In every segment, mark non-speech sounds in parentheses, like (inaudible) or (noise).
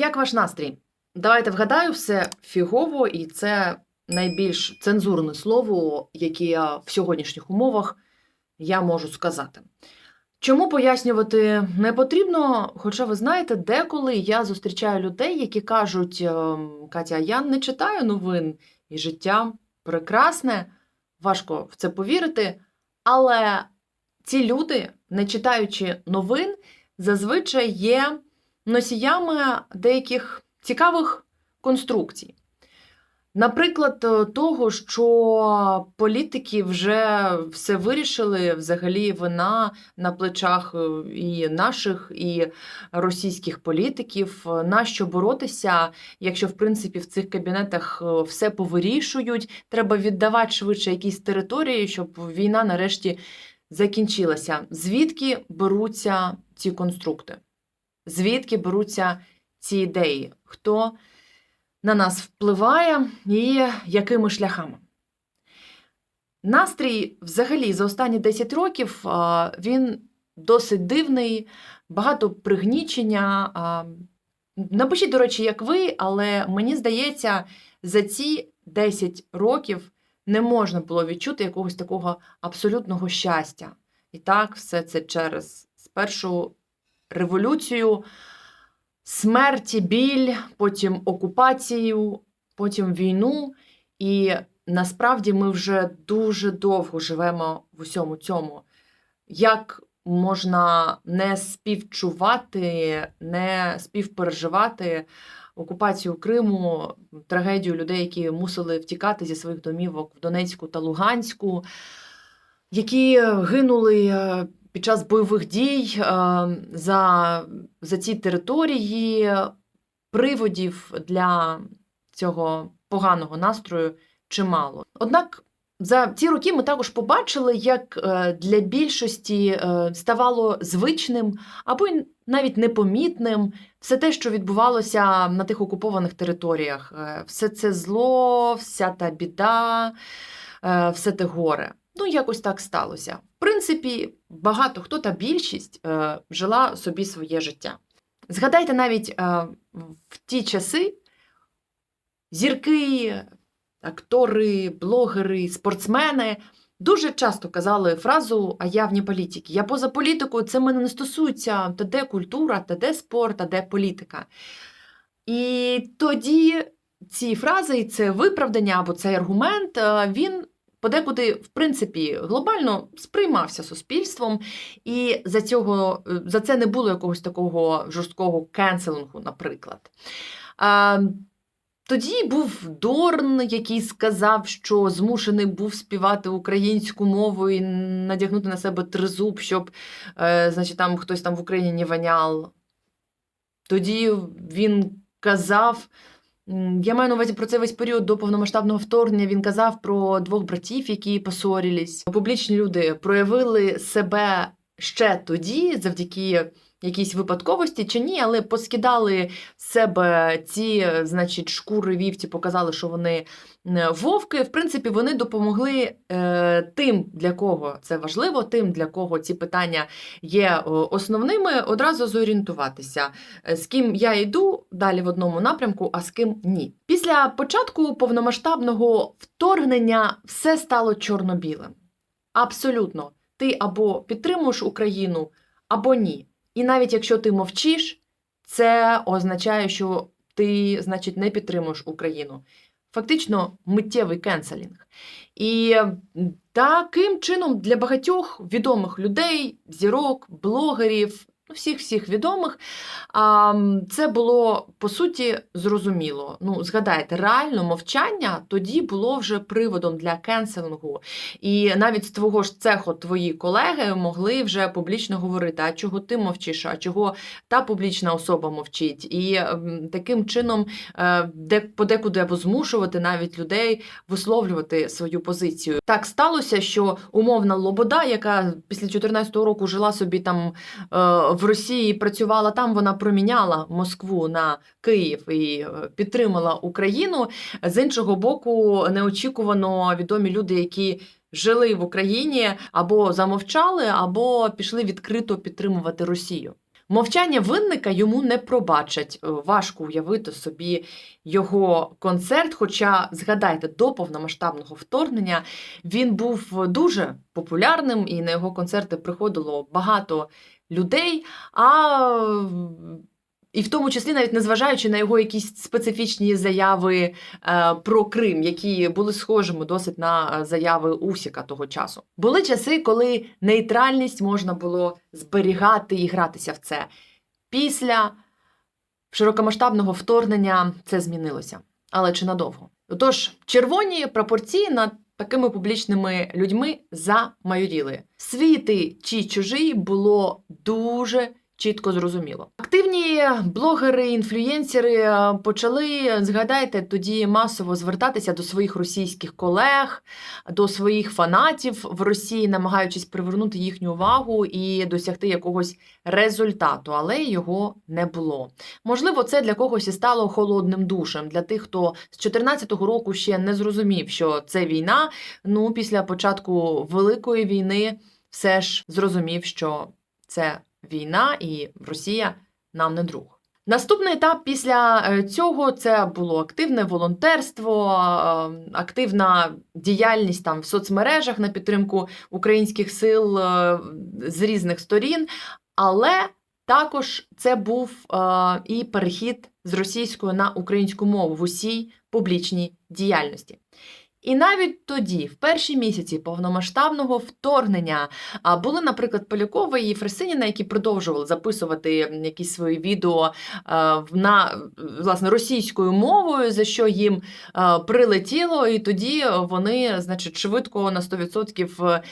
Як ваш настрій? Давайте вгадаю, все фігово, і це найбільш цензурне слово, яке я в сьогоднішніх умовах я можу сказати. Чому пояснювати не потрібно? Хоча ви знаєте, деколи я зустрічаю людей, які кажуть: ем, Катя, я не читаю новин, і життя прекрасне, важко в це повірити. Але ці люди, не читаючи новин, зазвичай є носіями деяких цікавих конструкцій. Наприклад, е, того, що політики вже все вирішили, взагалі вина на плечах е, і наших, і російських політиків. Е, Нащо боротися, якщо в принципі в цих кабінетах все повирішують, треба віддавати швидше якісь території, щоб війна нарешті закінчилася. Звідки беруться ці конструкти? Звідки беруться ці ідеї? Хто на нас впливає і якими шляхами? Настрій, взагалі, за останні 10 років він досить дивний, багато пригнічення. Напишіть, до речі, як ви, але мені здається, за ці 10 років не можна було відчути якогось такого абсолютного щастя. І так, все це через спершу революцію, смерті, біль, потім окупацію, потім війну. І насправді ми вже дуже довго живемо в усьому цьому. Як можна не співчувати, не співпереживати окупацію Криму, трагедію людей, які мусили втікати зі своїх домівок в Донецьку та Луганську, які гинули е, під час бойових дій е, за, за ці території, приводів для цього поганого настрою чимало. Однак за ці роки ми також побачили, як е, для більшості е, ставало звичним або й навіть непомітним все те, що відбувалося на тих окупованих територіях. Все це зло, вся та біда, все те горе. Ну, якось так сталося. Принципі, багато хто та більшість е, жила собі своє життя. Згадайте навіть е, в ті часи зірки, актори, блогери, спортсмени дуже часто казали фразу А я вні політики. Я поза політикою, це мене не стосується та де культура, та де спорт, та де політика. І тоді ці фрази, і це виправдання або цей аргумент, е, він подекуди, в принципі, глобально сприймався суспільством, і за, цього, е, за це не було якогось такого жорсткого кенселингу, наприклад. Тоді був Дорн, який сказав, що змушений був співати українську мову і надягнути на себе тризуб, щоб е, значить, там хтось там в Україні не воняв. Тоді він казав, я маю на увазі про це весь період до повномасштабного вторгнення. Він казав про двох братів, які посорілись. Публічні люди проявили себе ще тоді, завдяки якійсь випадковості чи ні, але поскидали себе ці, значить, шкури вівці, показали, що вони е, вовки. В принципі, вони допомогли е, тим, для кого це важливо, тим, для кого ці питання є основними, одразу зорієнтуватися, е, з ким я йду далі в одному напрямку, а з ким ні. Після початку повномасштабного вторгнення все стало чорно-білим. Абсолютно, ти або підтримуєш Україну, або ні. І навіть якщо ти мовчиш, це означає, що ти, значить, не підтримуєш Україну. Фактично миттєвий кенселінг. І таким чином для багатьох відомих людей, зірок, блогерів, ну, всіх всіх відомих, а, це було по суті зрозуміло. Ну, згадайте, реально мовчання тоді було вже приводом для кенселингу. І навіть з твого ж цеху твої колеги могли вже публічно говорити, а чого ти мовчиш, а чого та публічна особа мовчить. І таким чином е, де подекуди або змушувати навіть людей висловлювати свою позицію. Так сталося, що умовна Лобода, яка після 2014 року жила собі там е, в Росії, працювала там, вона проміняла Москву на Київ і е, підтримала Україну. З іншого боку, неочікувано відомі люди, які жили в Україні або замовчали, або пішли відкрито підтримувати Росію. Мовчання винника йому не пробачать. Е, Важко уявити собі його концерт. Хоча, згадайте, до повномасштабного вторгнення він був дуже популярним, і на його концерти приходило багато людей. А і в тому числі, навіть незважаючи на його якісь специфічні заяви е, про Крим, які були схожими досить на заяви Усіка того часу. Були часи, коли нейтральність можна було зберігати і гратися в це. Після широкомасштабного вторгнення це змінилося. Але чи надовго? Отож, червоні прапорці над такими публічними людьми замайоріли. Свій ти чи чужий було дуже чітко зрозуміло. Активні блогери, інфлюєнсери е, почали, згадайте, тоді масово звертатися до своїх російських колег, до своїх фанатів в Росії, намагаючись привернути їхню увагу і досягти якогось результату, але його не було. Можливо, це для когось і стало холодним душем для тих, хто з 2014 року ще не зрозумів, що це війна. Ну, після початку великої війни, все ж зрозумів, що це війна і Росія нам не друг. Наступний етап після е, цього це було активне волонтерство, е, активна діяльність там в соцмережах на підтримку українських сил е, з різних сторін, але також це був і перехід з російської на українську мову в усій публічній діяльності. І навіть тоді, в перші місяці повномасштабного вторгнення, були, наприклад, Полякова і Фресиніна, які продовжували записувати якісь свої відео на власне російською мовою, за що їм прилетіло, і тоді вони, значить, швидко на 100%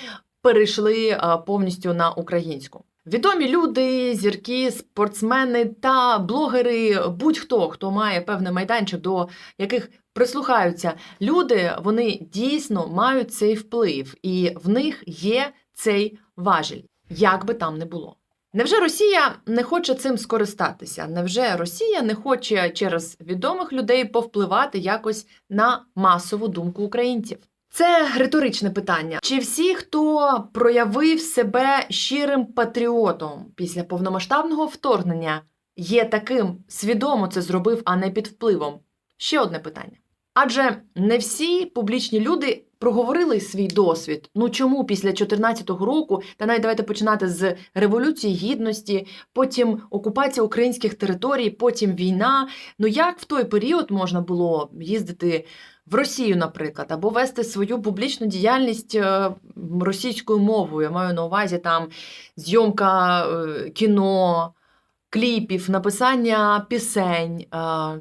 перейшли повністю на українську. Відомі люди, зірки, спортсмени та блогери, будь-хто, хто має певний майданчик, до яких прислухаються люди, вони дійсно мають цей вплив, і в них є цей важіль, як би там не було. Невже Росія не хоче цим скористатися? Невже Росія не хоче через відомих людей повпливати якось на масову думку українців? Це риторичне питання. Чи всі, хто проявив себе щирим патріотом після повномасштабного вторгнення, є таким, свідомо це зробив, а не під впливом? Ще одне питання. Адже не всі публічні люди проговорили свій досвід. Ну чому після 2014 року, та навіть давайте починати з Революції Гідності, потім окупація українських територій, потім війна. Ну як в той період можна було їздити в Росію, наприклад, або вести свою публічну діяльність е, російською мовою? Я маю на увазі там зйомка е, кіно кліпів, написання пісень.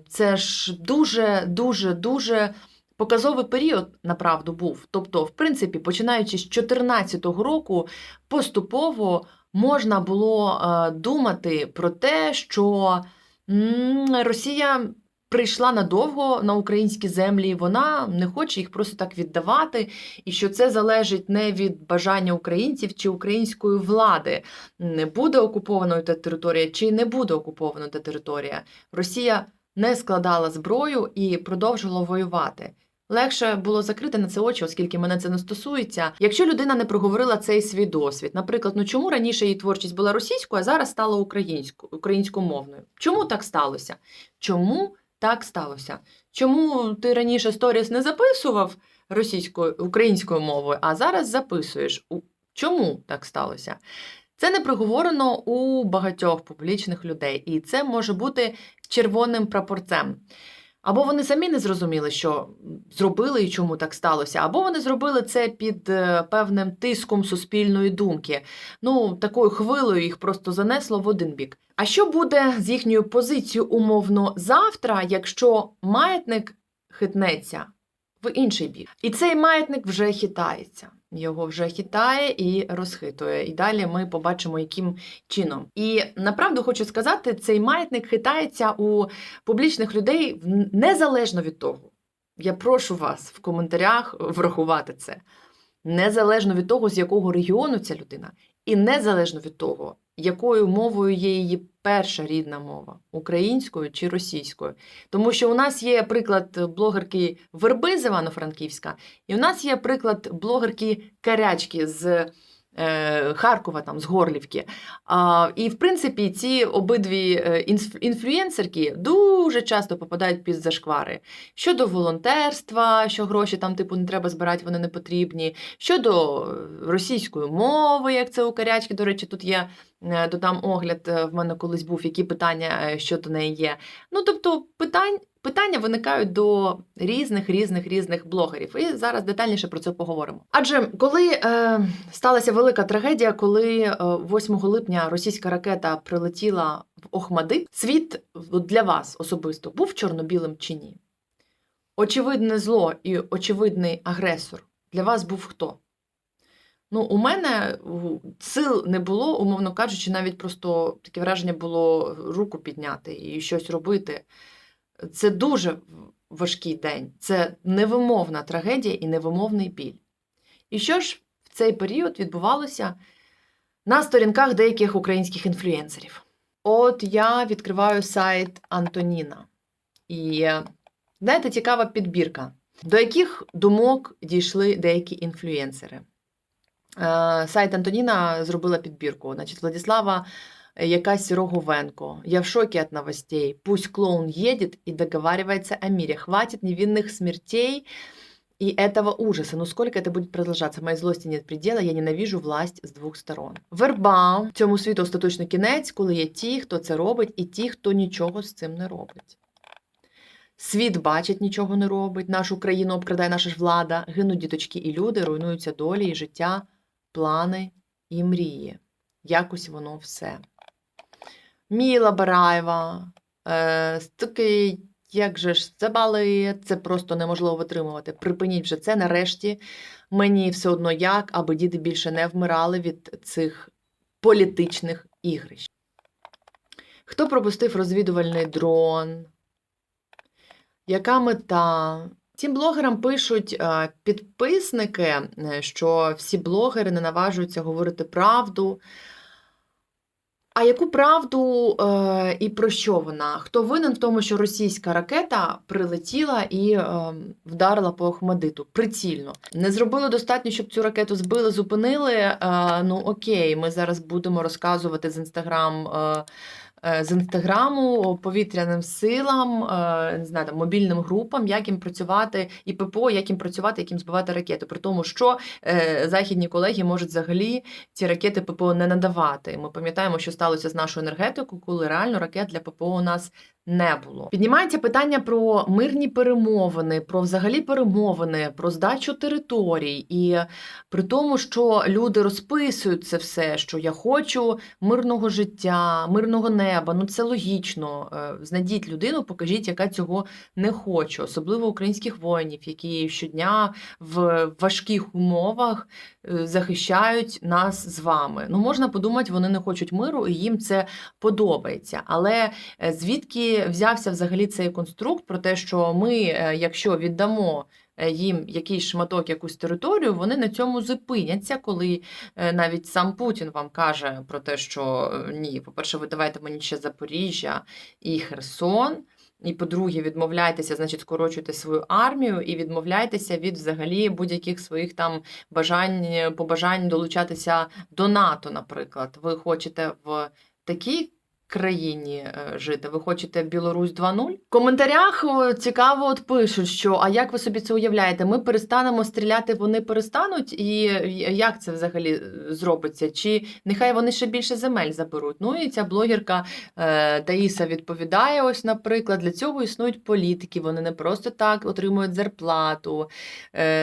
Це ж дуже, дуже, дуже показовий період, направду, був. Тобто, в принципі, починаючи з 2014 року, поступово можна було е, думати про те, що Росія. Прийшла надовго на українські землі, вона не хоче їх просто так віддавати, і що це залежить не від бажання українців чи української влади, не буде окупованою та територія чи не буде окупована та територія. Росія не складала зброю і продовжувала воювати. Легше було закрити на це очі, оскільки мене це не стосується. Якщо людина не проговорила цей свій досвід, наприклад, ну чому раніше її творчість була російською, а зараз стала українською українськомовною? Чому так сталося? Чому так сталося? Чому ти раніше сторіс не записував російською українською мовою, а зараз записуєш? Чому так сталося? Це не проговорено у багатьох публічних людей, і це може бути червоним прапорцем. Або вони самі не зрозуміли, що зробили і чому так сталося, або вони зробили це під е, певним тиском суспільної думки. Ну, такою хвилею їх просто занесло в один бік. А що буде з їхньою позицією умовно завтра, якщо маятник хитнеться в інший бік? І цей маятник вже хитається. Його вже хитає і розхитує. І далі ми побачимо, яким чином. І направду хочу сказати, цей маятник хитається у публічних людей незалежно від того. Я прошу вас в коментарях врахувати це. Незалежно від того, з якого регіону ця людина, і незалежно від того, якою мовою є її перша рідна мова українською чи російською. Тому що у нас є приклад блогерки Верби з Івано-Франківська, і у нас є приклад блогерки Карячки з Харкова, там, з Горлівки. І, в принципі, ці обидві е, інф- інфлюєнсерки дуже часто попадають під зашквари. Щодо волонтерства, що гроші там, типу, не треба збирати, вони не потрібні. Щодо е, російської мови, як це у Карячки, до речі, тут є. е, Додам огляд, е, в мене колись був, які питання е, щодо неї є. Ну, тобто, питань, питання виникають до різних, різних, різних блогерів. І зараз детальніше про це поговоримо. Адже коли е, сталася велика трагедія, коли е, 8 липня російська ракета прилетіла в Охмадит, світ для вас особисто був чорно-білим чи ні? Очевидне зло і очевидний агресор для вас був хто? Ну, у мене сил не було, умовно кажучи, навіть просто таке враження було руку підняти і щось робити. Це дуже важкий день, це невимовна трагедія і невимовний біль. І що ж в цей період відбувалося на сторінках деяких українських інфлюєнсерів? От я відкриваю сайт Антоніна. І е, знаєте, цікава підбірка, до яких думок дійшли деякі інфлюєнсери. Е, Сайт Антоніна зробила підбірку. Значить, Владислава якась Роговенко. Я в шоке от новостей. Пусть клоун едет и договаривается о мире. Хватит невинных смертей и этого ужаса. Ну сколько это будет продолжаться? Моей злості нет предела, я ненавижу власть з двох сторон. Верба цьому світу остаточно кінець, коли є ті, хто це робить, і ті, хто нічого з цим не робить. Світ бачить, нічого не робить, нашу країну обкрадає наша ж влада, гинуть діточки і люди, руйнуються долі і життя, плани і мрії. Якось воно все. Міла Бараєва, е, як же ж це бали, це просто неможливо витримувати. Припиніть вже це нарешті. Мені все одно як, аби діти більше не вмирали від цих політичних ігрищ. Хто пропустив розвідувальний дрон? Яка мета? Цим блогерам пишуть е, підписники, е, що всі блогери не наважуються говорити правду. А яку правду е, і про що вона? Хто винен в тому, що російська ракета прилетіла і е, вдарила по Охмадиту прицільно? Не зробили достатньо, щоб цю ракету збили, зупинили. Е, ну окей, ми зараз будемо розказувати з інстаграм. Е, з інстаграму повітряним силам, е, не знаю, там, мобільним групам, як їм працювати, і ППО, як їм працювати, як їм збивати ракети. При тому, що е, західні колеги можуть взагалі ці ракети ППО не надавати. Ми пам'ятаємо, що сталося з нашою енергетикою, коли реально ракет для ППО у нас не було. Піднімається питання про мирні перемовини, про взагалі перемовини, про здачу територій, і при тому, що люди розписують це все, що я хочу мирного життя, мирного неба. Ну це логічно. Е, Знайдіть людину, покажіть, яка цього не хоче, особливо українських воїнів, які щодня в важких умовах е, захищають нас з вами. Ну можна подумати, вони не хочуть миру, і їм це подобається. Але е, взявся взагалі цей конструкт про те, що ми, е, якщо віддамо е, їм якийсь шматок, якусь територію, вони на цьому зупиняться, коли е, навіть сам Путін вам каже про те, що ні, по-перше, ви давайте мені ще Запоріжжя і Херсон. І, по-друге, відмовляйтеся, значить, скорочуйте свою армію і відмовляйтеся від взагалі будь-яких своїх там бажань, побажань долучатися до НАТО, наприклад. Ви хочете в такій країні е, жити? Ви хочете Білорусь 2.0? В коментарях цікаво от пишуть, що а як ви собі це уявляєте? Ми перестанемо стріляти, вони перестануть, і як це взагалі е, зробиться? Чи нехай вони ще більше земель заберуть? Ну і ця блогерка е, Таїса відповідає: ось, наприклад, для цього існують політики. Вони не просто так отримують зарплату.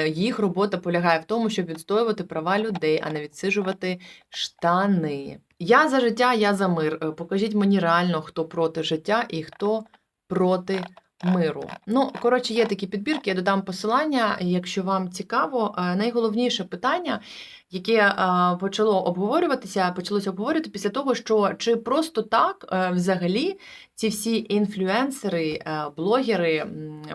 Їх робота полягає в тому, щоб відстоювати права людей, а не відсиджувати штани. Я за життя, я за мир. Е, Покажіть мені реально, хто проти життя і хто проти миру. Ну, коротше, є такі підбірки, я додам посилання, якщо вам цікаво. Е, Найголовніше питання, яке е, почало обговорюватися, почалося обговорювати після того, що чи просто так е, взагалі ці всі інфлюенсери, е, блогери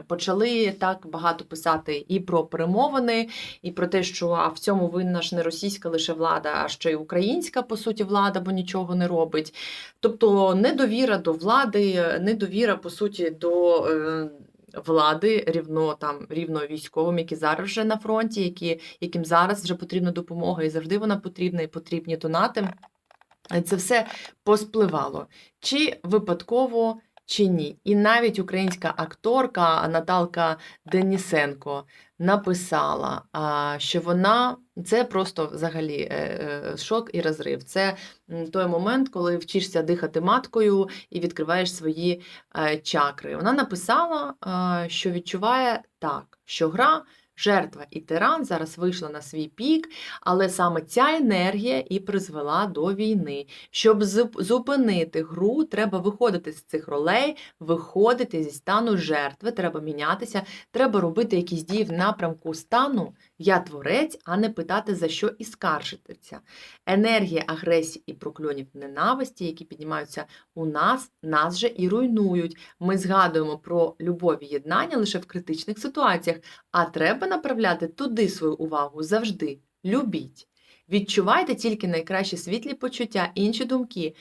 почали так багато писати і про перемовини, і про те, що а в цьому винна ж не російська лише влада, а ще й українська, по суті, влада, бо нічого не робить. Тобто недовіра до влади, недовіра, по суті, до влади, рівно там рівно військовим, які зараз вже на фронті, які, яким зараз вже потрібна допомога, і завжди вона потрібна, і потрібні донати. Це все поспливало. Чи випадково, чи ні. І навіть українська акторка Наталка Денісенко написала, що вона це просто взагалі е, е, шок і розрив. Це той момент, коли вчишся дихати маткою і відкриваєш свої е, чакри. Вона написала, що відчуває так, що гра. Жертва і тиран зараз вийшла на свій пік, але саме ця енергія і призвела до війни. Щоб зупинити гру, треба виходити з цих ролей, виходити зі стану жертви, треба мінятися, треба робити якісь дії в напрямку стану я творець, а не питати за що і скаржитися. Енергія агресії і прокльонів ненависті, які піднімаються у нас, нас же і руйнують. Ми згадуємо про любов єднання лише в критичних ситуаціях, а треба направляти туди свою увагу завжди. Любіть. Відчувайте тільки найкращі світлі почуття, інші думки.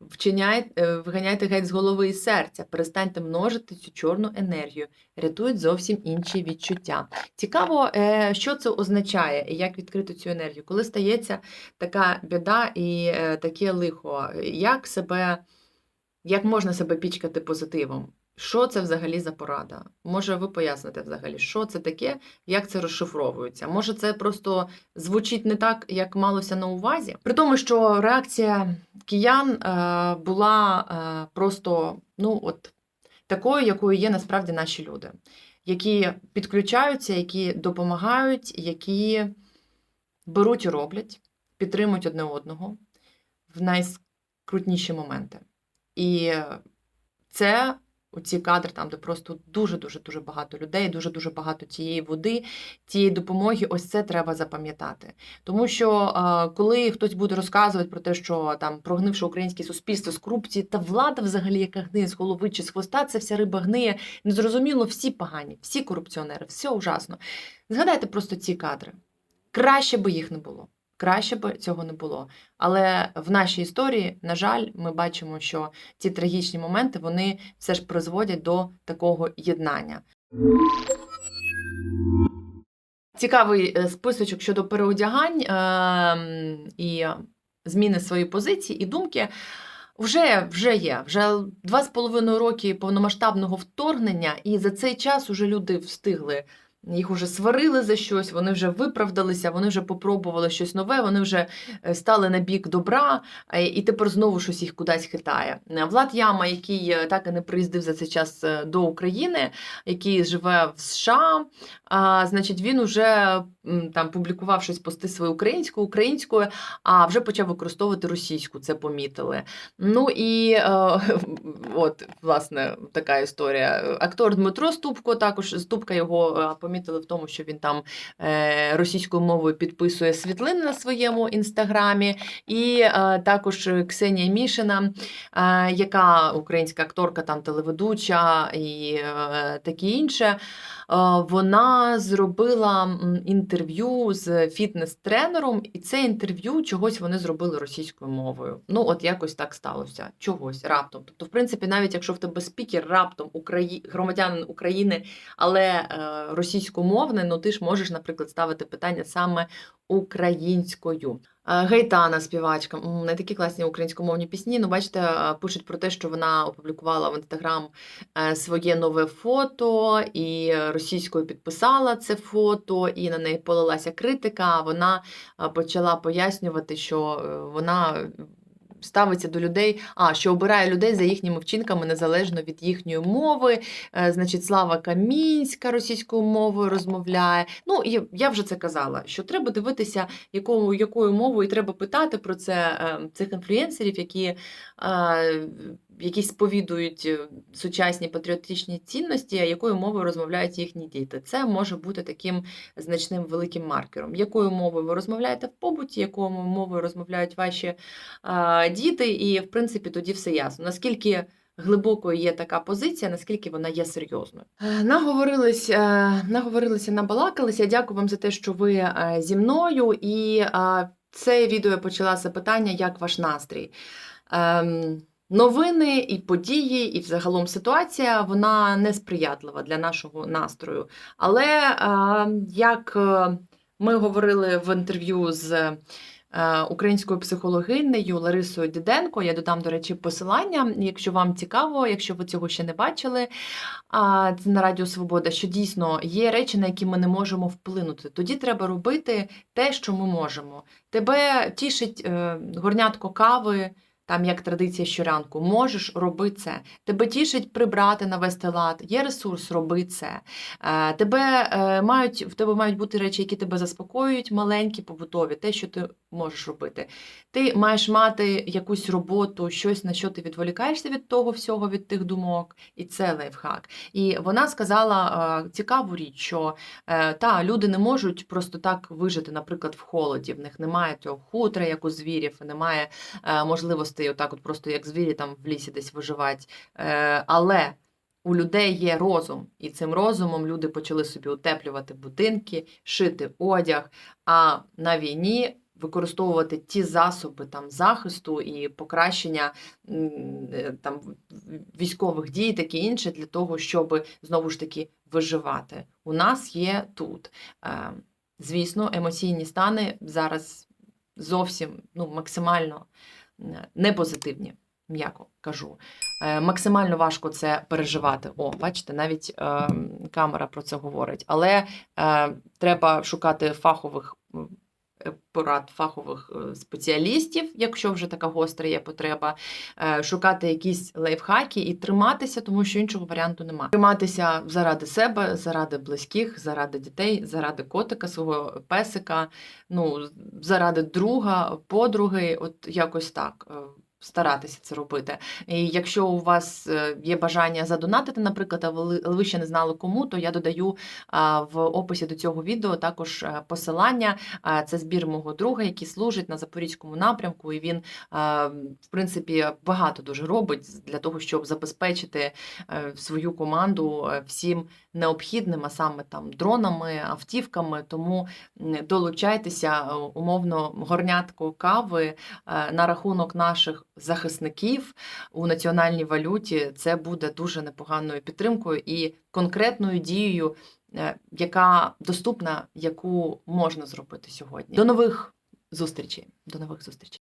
Вчиняйте, е, виганяйте геть з голови і серця, перестаньте множити цю чорну енергію, рятують зовсім інші відчуття. Цікаво, е, що це означає і як відкрити цю енергію, коли стається така біда і е, таке лихо, як себе, як можна себе пічкати позитивом? Що це взагалі за порада? Може, ви поясните взагалі, що це таке, як це розшифровується? Може, це просто звучить не так, як малося на увазі? При тому, що реакція киян е, була е, просто ну, от, такою, якою є насправді наші люди, які підключаються, які допомагають, які беруть і роблять, підтримують одне одного в найскрутніші моменти. І це ці кадри, там, де просто дуже-дуже дуже багато людей, дуже-дуже багато тієї води, тієї допомоги, ось це треба запам'ятати. Тому що е, коли хтось буде розказувати про те, що там прогнивши українське суспільство з корупції, та влада взагалі, яка гниє з голови чи з хвоста, це вся риба гниє. Незрозуміло, всі погані, всі корупціонери, все ужасно. Згадайте просто ці кадри. Краще би їх не було. Краще б цього не було. Але в нашій історії, на жаль, ми бачимо, що ці трагічні моменти вони все ж призводять до такого єднання. Цікавий е, списочок щодо переодягань е, і зміни своєї позиції і думки. Вже, вже є. Вже два з половиною роки повномасштабного вторгнення, і за цей час уже люди встигли. Їх уже сварили за щось, вони вже виправдалися, вони вже попробували щось нове, вони вже е, стали на бік добра, е, і тепер знову щось їх кудись хитає. Е, Влад Яма, який так і не приїздив за цей час до України, який живе в США, а, значить, він уже там публікував щось пости свою українську, українською, а вже почав використовувати російську. Це помітили. Ну і е, (laughs) от, власне, така історія. Актор Дмитро Ступко, також Ступка його е, помітили в тому, що він там е, російською мовою підписує світлини на своєму інстаграмі. І е, також Ксенія Мішина, е, яка українська акторка, там телеведуча і таке інше. Вона зробила інтерв'ю з фітнес-тренером, і це інтерв'ю чогось вони зробили російською мовою. Ну, от якось так сталося. Чогось раптом. Тобто, в принципі, навіть якщо в тебе спікер раптом Украї... громадянин України, але е, російськомовний, ну ти ж можеш, наприклад, ставити питання саме українською. Гайтана, співачка, не такі класні українськомовні пісні. Ну, бачите, пишуть про те, що вона опублікувала в інстаграм е, своє нове фото і російською підписала це фото, і на неї полилася критика. Вона почала пояснювати, що е, вона. Ставиться до людей, а що обирає людей за їхніми вчинками незалежно від їхньої мови. Е, значить, Слава Камінська російською мовою розмовляє. Ну, і я вже це казала, що треба дивитися, якою, якою мовою, і треба питати про це е, цих інфлюенсерів, які, е, які сповідують е, сучасні патріотичні цінності, а якою мовою розмовляють їхні діти. Це може бути таким значним великим маркером. Якою мовою ви розмовляєте в побуті, якою мовою розмовляють ваші е, діти, і в принципі тоді все ясно. Наскільки глибокою є така позиція, наскільки вона є серйозною. Е, Наговорились, е, наговорилися, набалакалися. Дякую вам за те, що ви зі мною. І це відео я почала запитання, як ваш настрій. Ем, новини і події, і взагалом ситуація вона несприятлива для нашого настрою. Але е, як е, ми говорили в інтерв'ю з е, українською психологинею Ларисою Діденко, я додам, до речі, посилання, якщо вам цікаво, якщо ви цього ще не бачили, це на Радіо Свобода, що дійсно є речі, на які ми не можемо вплинути. Тоді треба робити те, що ми можемо. Тебе тішить горнятко кави. Там як традиція щоранку, можеш роби це. Тебе тішить прибрати, навести лад, є ресурс, роби це. Е, Тебе е, мають в тебе мають бути речі, які тебе заспокоюють, маленькі, побутові, те, що ти можеш робити. Ти маєш мати якусь роботу, щось на що ти відволікаєшся від того всього, від тих думок, і це лайфхак. І вона сказала е, цікаву річ, що та люди не можуть просто так вижити, наприклад, в холоді. В них немає цього хутра, як у звірів, немає е, можливостей, отак, от просто як звірі там в лісі десь виживати. Е, але у людей є розум, і цим розумом люди почали собі утеплювати будинки, шити одяг. А на війні використовувати ті засоби там захисту і покращення е, там військових дій, таке інше, для того, щоб знову ж таки виживати. У нас є тут. Е, Звісно, емоційні стани зараз зовсім ну, максимально непозитивні, м'яко кажу. Е, Максимально важко це переживати. О, бачите, навіть е, камера про це говорить. Але е, треба шукати фахових е, порад фахових е, спеціалістів, якщо вже така гостра є потреба, е, шукати якісь лайфхаки і триматися, тому що іншого варіанту немає. Триматися заради себе, заради близьких, заради дітей, заради котика, свого песика, ну, заради друга, подруги, от якось так. Старатися це робити. І якщо у вас е, є бажання задонатити, наприклад, а ви ще не знали кому, то я додаю в описі до цього відео також е, посилання. Це збір мого друга, який служить на запорізькому напрямку, і він, в принципі, багато дуже робить для того, щоб забезпечити е, свою команду всім необхідним, а саме там дронами, автівками. Тому долучайтеся умовно горнятку кави на рахунок наших захисників у національній валюті. Це буде дуже непоганою підтримкою і конкретною дією, е, яка доступна, яку можна зробити сьогодні. До нових зустрічей. До нових зустрічей.